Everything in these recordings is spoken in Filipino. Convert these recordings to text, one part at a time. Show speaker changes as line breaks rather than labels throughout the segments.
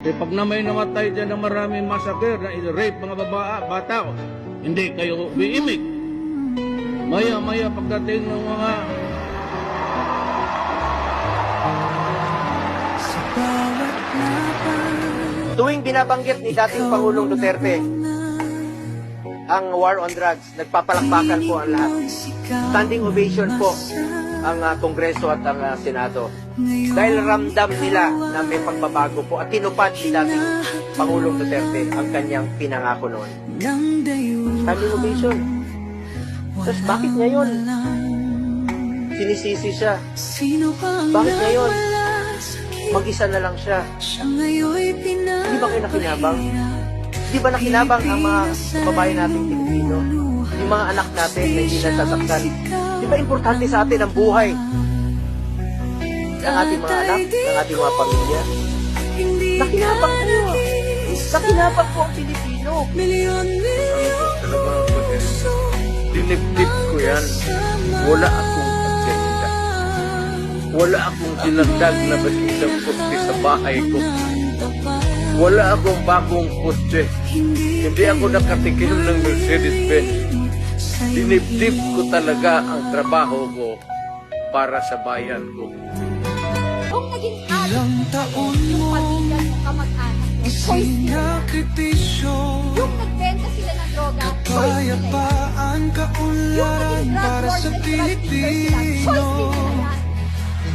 Eh, pag na may namatay dyan na maraming massacre, na rape mga baba, bata, hindi kayo umiimik. Maya-maya pagdating ng mga
Tuwing binabanggit ni dating Pangulong Duterte ang war on drugs, nagpapalakpakan po ang lahat. Standing ovation po ang ah, Kongreso at ang ah, Senado. Dahil ramdam nila na may pagbabago po at tinupad ni dating Pangulong Duterte ang kanyang pinangako noon. Standing ovation. Tapos bakit ngayon? Sinisisi siya. Bakit ngayon? Mag-isa na lang siya. Di ba kayo nakinabang? Di ba nakinabang ang mga babae nating Pilipino? Yung mga anak natin na hindi nasasaktan? Di ba importante sa atin ang buhay ng ating mga anak, ng ating mga pamilya? Nakinabang po. Nakinabang po ang Pilipino.
Talagang pag dinibdib ko yan. Wala akong agenda. Wala akong dinagdag na basta isang kotse sa bahay ko. Wala akong bagong kotse. Hindi ako nakatikim ng Mercedes-Benz. Dinibdib ko talaga ang trabaho ko para sa bayan ko.
Kung naging alam yung pamilya mo, kamag-anak mo, choice nila. Yung nagbenta sila ng droga, choice nila yan. Yung naging drug lord at drug dealer sila, choice nila yan.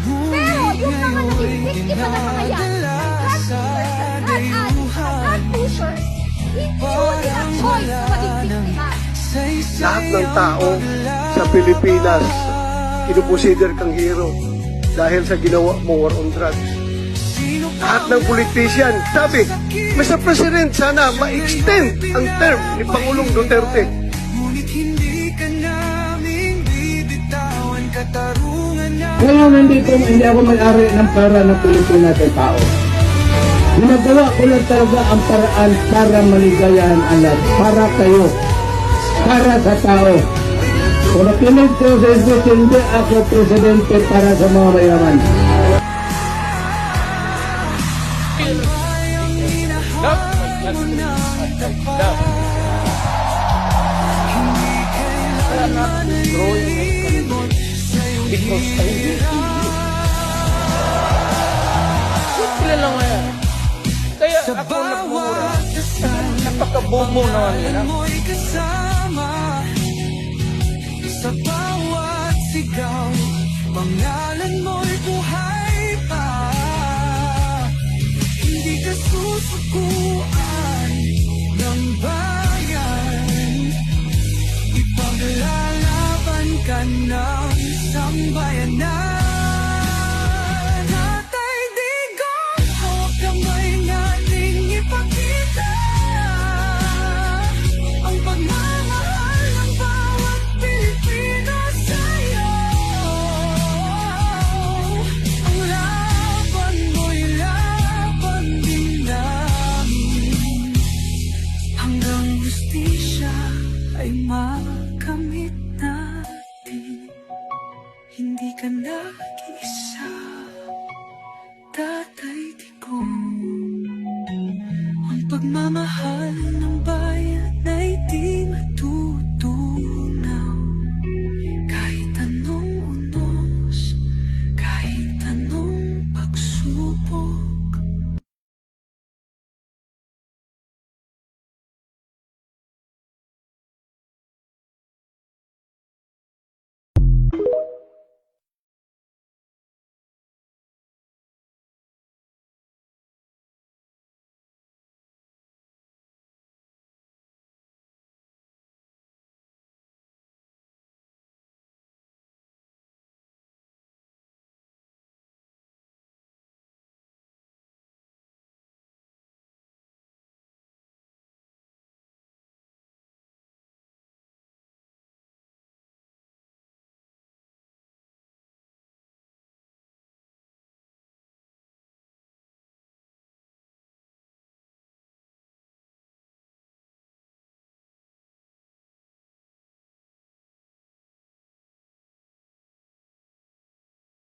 Pero yung mga naging biktima na mga yan, ng drug dealers, ng drug addicts, ng drug pushers, hindi nila choice.
Lahat ng tao sa Pilipinas kinukonsider kang hero dahil sa ginawa mo war on drugs. Lahat ng politician, sabi, Mr. President, sana ma-extend ang term ni Pangulong Duterte.
Ngayon, hindi, ko, hindi ako may-ari ng pera ng Pilipinas at tao. Ginagawa ko lang talaga ang paraan para maligayahan ang lahat. Para kayo. Para sa tao. Kung nakinig ko sa speech, hindi ako presidente para sa mga mayaman.
Simple lang yan. Kaya ako nagmumura. Napakabobo naman nila.
Sa bawat sigaw, pangalan mo'y buhay pa. Hindi ka susukuan ng bayan. Ipaglalaban ka ng isang justisya ay makamit natin. Hindi ka nag-isa Tatay Digong Ang pagmamahal